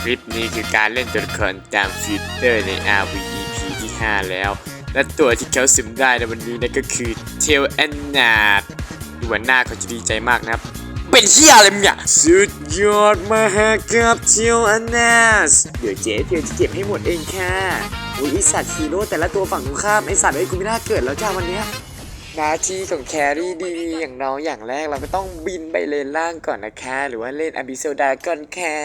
คลิปนี้คือการเล่นตัวละครตามฟิลเตอร์ใน RVEP ที่ 5 แล้ว และตัวที่เขาซึมได้ในวันนี้นั่นก็คือเทลแอนนาดดูว่าหน้าเขาจะดีใจมากนะครับ เป็นเชี่ยอะไรมึงเนี่ยสุดยอดมหากราบเทลแอนนาสเดี๋ยวเจ๊เพียจะเก็บให้หมดเองค่ะอุ้ยไอสัตว์ฮีโร่แต่ละตัวฝั่งตรงข้ามไอสัตว์ไอ้กูไม่น่าเกิดแล้วจ้าวันเนี้ยหน้าที่ของแครี่ดีอย่างน้องอย่างแรกเราก็ต้องบินไปเลนล่างก่อนนะคะ หรือว่าเล่นอบิโซดาก่อนแค่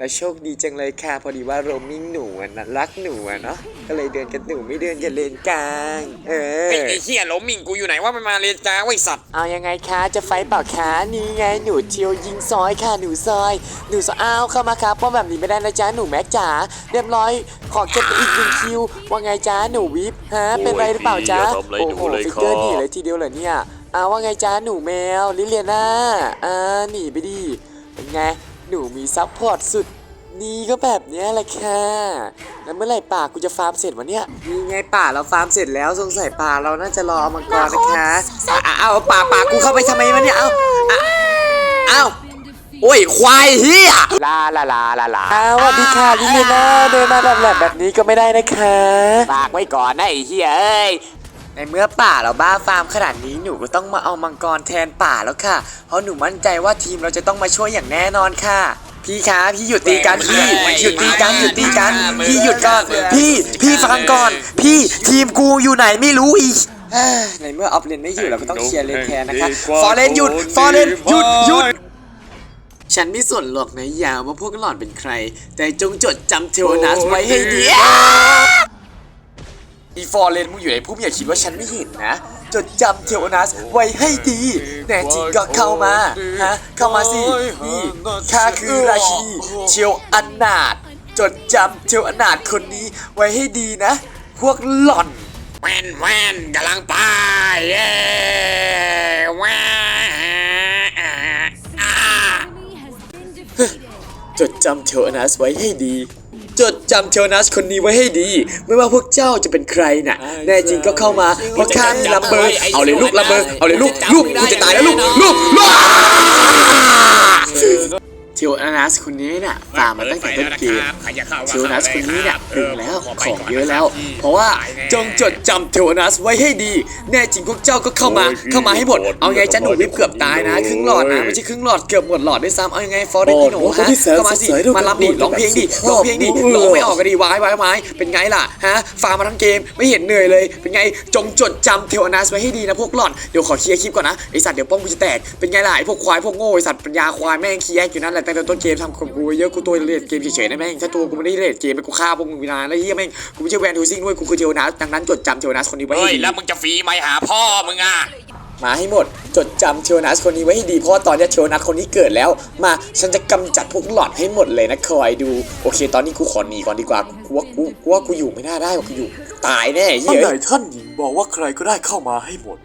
แล้วโชคดีจังเลยค่ะ พอดีว่าโรมมิ่งหนูอะนะรักหนูอะเนาะก็เลยเดินกับหนูไม่เดินกับเลนกลางเออไอ้ไอ้เฮียล้มมิงกูอยู่ไหนว่ามันมาเรียนจ้าไว้สัตว์เอายังไงคะจะไฟเปล่าคะนี่ไงหนูเทียวยิงซอยค่ะหนูซอย หนูซอยอ้าวเข้ามาครับเพราะแบบนี้ไม่ได้นะจ๊ะหนูแม็กจ๋าเรียบร้อยขอเก็บไปอีกหนึ่งคิว ว่าไงจ๊ะหนูวิบฮะเป็นไรหรือเปล่าจ๊ะโอ้ยพี่อย่าทำอะไรโอ้หนูโหเลยฟิกเกอร์ค่ะหนีเลยทีเดียวเหรอเนี่ยอ้าวว่าไงจ๊ะหนูแมวลิเลียนาอ่าหนีไปดิเป็นไง หนูมีซัพพอร์ตสุดนี่ก็แบบเนี้ยแหละค่ะแล้วเมื่อไหร่ป่ากูจะฟาร์มเสร็จวะเนี่ยนี่ไงป่าเราฟาร์มเสร็จแล้วสงสัยป่าเราน่าจะรอเอามังกรนะคะอะเอาป่าป่ากูเข้าไปทำไมวะเนี่ยเอาอะเอาโอ้ยควายเฮียลาลาลาลาลาสวัสดีค่ะลิเลน่าเดินมาแบบแบบนี้ก็ไม่ได้นะคะฝากไว้ก่อนนะไอ้เฮียเอ้ย ในเมื่อป่าเราบ้าฟาร์มขนาดนี้หนูก็ต้องมาเอามังกรแทนป่าแล้วค่ะ เพราะหนูมั่นใจว่าทีมเราจะต้องมาช่วยอย่างแน่นอนค่ะ พี่คะพี่หยุดตีกันพี่หยุดตีกันหยุดตีกันพี่หยุดก่อนพี่พี่ฟังก่อน พี่ทีมกูอยู่ไหนไม่รู้อีกเอ้ยในเมื่อออฟเลนไม่อยู่เราก็ต้องเคลียร์เลนแทนนะคะฟอร์เรนหยุดฟอร์เรนหยุดหยุดฉันไม่สนหรอกนะยาวว่าพวกหล่อนเป็นใคร แต่จงจดจำเทวนัสไว้ให้ดี อีฟอร์เรนมึงอยู่ในพุ่มอย่าคิดว่าฉันไม่เห็นนะ จดจำเทวนัสไว้ให้ดี แน่จริงก็เข้ามา ฮะ เข้ามาสิ นี่ข้าคือราชินีเทวอนาถจดจำเทวอนาถคนนี้ไว้ให้ดีนะ พวกหล่อนแว่นแว่นกำลังไปเย้แว่นอ่าอ่าจดจำเทวอนัสไว้ให้ดี จดจำเทวอนัสคนนี้ไว้ให้ดี ไม่ว่าพวกเจ้าจะเป็นใครน่ะ แน่จริงก็เข้ามาเพราะข้ามีลัมเบอร์ เอาเลยลูกลัมเบอร์ เอาเลยลูกลูกกูจะตายแล้วลูกลูกลูกเทวอนัสคนนี้น่ะฟาร์มมาตั้งแต่ต้นเกมใครจะเข้าเทวนัสคนนี้เนี่ยถึงแล้วของเยอะแล้ว เพราะว่าจงจดจำเทวนัสไว้ให้ดี แน่จริงพวกเจ้าก็เข้ามาโอ้ยพี่เข้ามาให้หมดอย่าเอาไงทำจะหนูวิบเกือบตายนะโอ้ยครึ่งหลอดนะไม่ใช่ครึ่งหลอดเกือบหมดหลอดด้วยซ้ำเอายังไงฟอร์เรนโอ้ที่หนูโหฮะที่แสนเข้ามาสิสดใสด้วยมารับดิกันร้องเพลงดิแบบสุภาพร้องเพลงดิเออร้องไม่ออกก็ดีวายวายวายเป็นไงล่ะฮะฟาร์มมาทั้งเกมไม่เห็นเหนื่อยเลย เป็นไงจงจดจำเทวนัสไว้ให้ดีนะพวกหล่อนเดี๋ยวขอเคลียร์คลิปก่อนนะไอสัตว์เดี๋ยวป้องกูจะแตกเป็นไงล่ะไอพวกควายพวกโง่ไอสัตว์ปัญญาควายแม่งเคลียร์อยู่นั่นแหละตั้งแต่ต้นเกมทำกับกูเยอะกูตัวเล่นเกมเฉยๆนะแม่งถ้าตัวกูไม่ได้เล่นเกมกูฆ่าพวกมึงเวลาแล้วเฮียแม่งกูไม่ใช่แวนทูซิงด้วยกูคือเทวนัสดังนั้นจดจำเทวนัสคนนี้ไว้เฮ้ให้ยดีแล้วมึงจะฟรีไหมหาพ่อมึงอะมาให้หมด จดจำเทวนัสคนนี้ไว้ให้ดีเพราะว่าตอนนี้เทวนัสคนนี้เกิดแล้ว มาฉันจะกำจัดพวกหลอดให้หมดเลยนะคอยดู โอเค ตอนนี้กูขอหนีก่อนดีกว่ากูว่ากูว่ากูอยู่ไม่น่าได้ว่ากูอยู่ ตายแน่เฮ้เมื่อไหร่ยท่านหญิงบอกว่าใครก็ได้เข้ามาให้หมด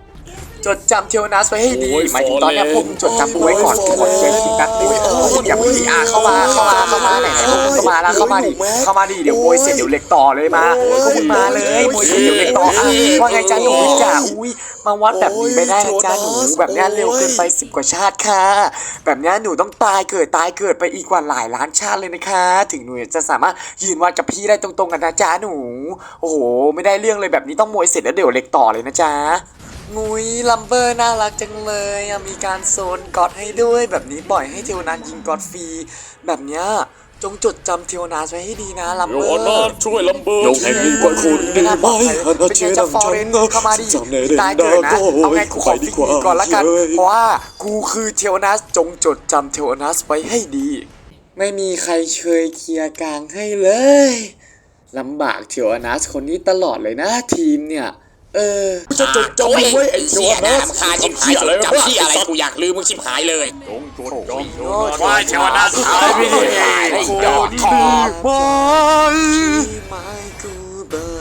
จดจำเทวนัสไว้ให้ดีโอ้ยหมายถึงตอนเนี้ยฟอร์เรนพวกมึงจดจำกูไว้ก่อนโอ้ยกดเช็คอีกแป๊บนึงโอ้ยเอออย่าเพิ่งดีอะเข้ามาเข้ามาเข้ามาไหนๆพวกมึงก็มาแล้วเข้ามาดิโอ้ยเข้ามาดิเดี๋ยวโมยเสร็จเดี๋ยวเหล็กต่อเลยมาโอ้ยพวกมึงมาเลยโมยเสร็จเดี๋ยวเหล็กต่ออะว่าไงจ้าหนูวิจ่าอุ้ยมาวัดแบบนี้ไม่ได้นะจ้าหนูแบบเนี้ยเร็วเกินไปสิบกว่าชาติค่ะ แบบเนี้ยหนูต้องตายเกิดตายเกิดไปอีกกว่าหลายล้านชาติเลยนะคะ ถึงหนูจะสามารถยืนวัดกับพี่ได้ตรงๆกันนะจ๊ะหนู โอ้โห ไม่ได้เรื่องเลยแบบนี้ต้องมวยเสร็จแล้วเดี๋ยวเล็กต่อเลยนะจ๊ะ งุยลัมเบอร์น่ารักจังเลยอะมีการโซนกอดให้ด้วยแบบนี้ปล่อยให้เทวนายิงกอดฟรีแบบเนี้ยจงจดจำเทวนาไว้ให้ดีนะลัมโยเบอนนาร์ช่วยลำเบอร์ยกแห่งนี้กว่าคุณดีไหมฮันนาเชนังฉันนะเข้ามาดิจำในเรนตายดาเกิดนะก็เอาไงกูขไปอดีฟิกกว่าก่อนละกันเย้ยเพราะว่ากูคือเทวนัสจงจดจำเทวนัสไว้ให้ดี ไม่มีใครเคยเคลียร์กลางให้เลยลำบากเทวนัสคนนี้ตลอดเลยนะทีมเนี่ย เออจะจดจำเอาไว้ไอ้เชี่เจ้ายนะนะรำคาญชิบหายจดจำที่อะไรกูอยากลืมมึงชิบหายเลย จงจดจำว่ายเทวนัสหายไปดิไอ้ดอกทองไม่ My Goober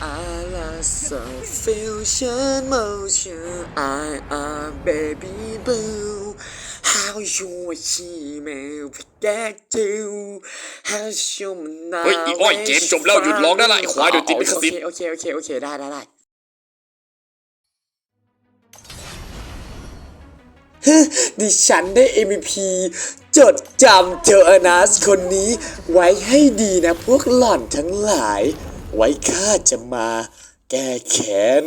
I lost a fusion motion I am baby blue How you email get to How you เฮ้ยอีอ้อยเกมจบแล้วหยุดร้องได้ละไอ้ควายเดี๋ยวติดลิขสิทธิ์ โอเคโอเคโอเคได้ได้ได้ ดิฉันได้ MVP จดจำเจออนาสคนนี้ไว้ให้ดีนะพวกหล่อนทั้งหลาย ไว้ข้าจะมาแก้แค้น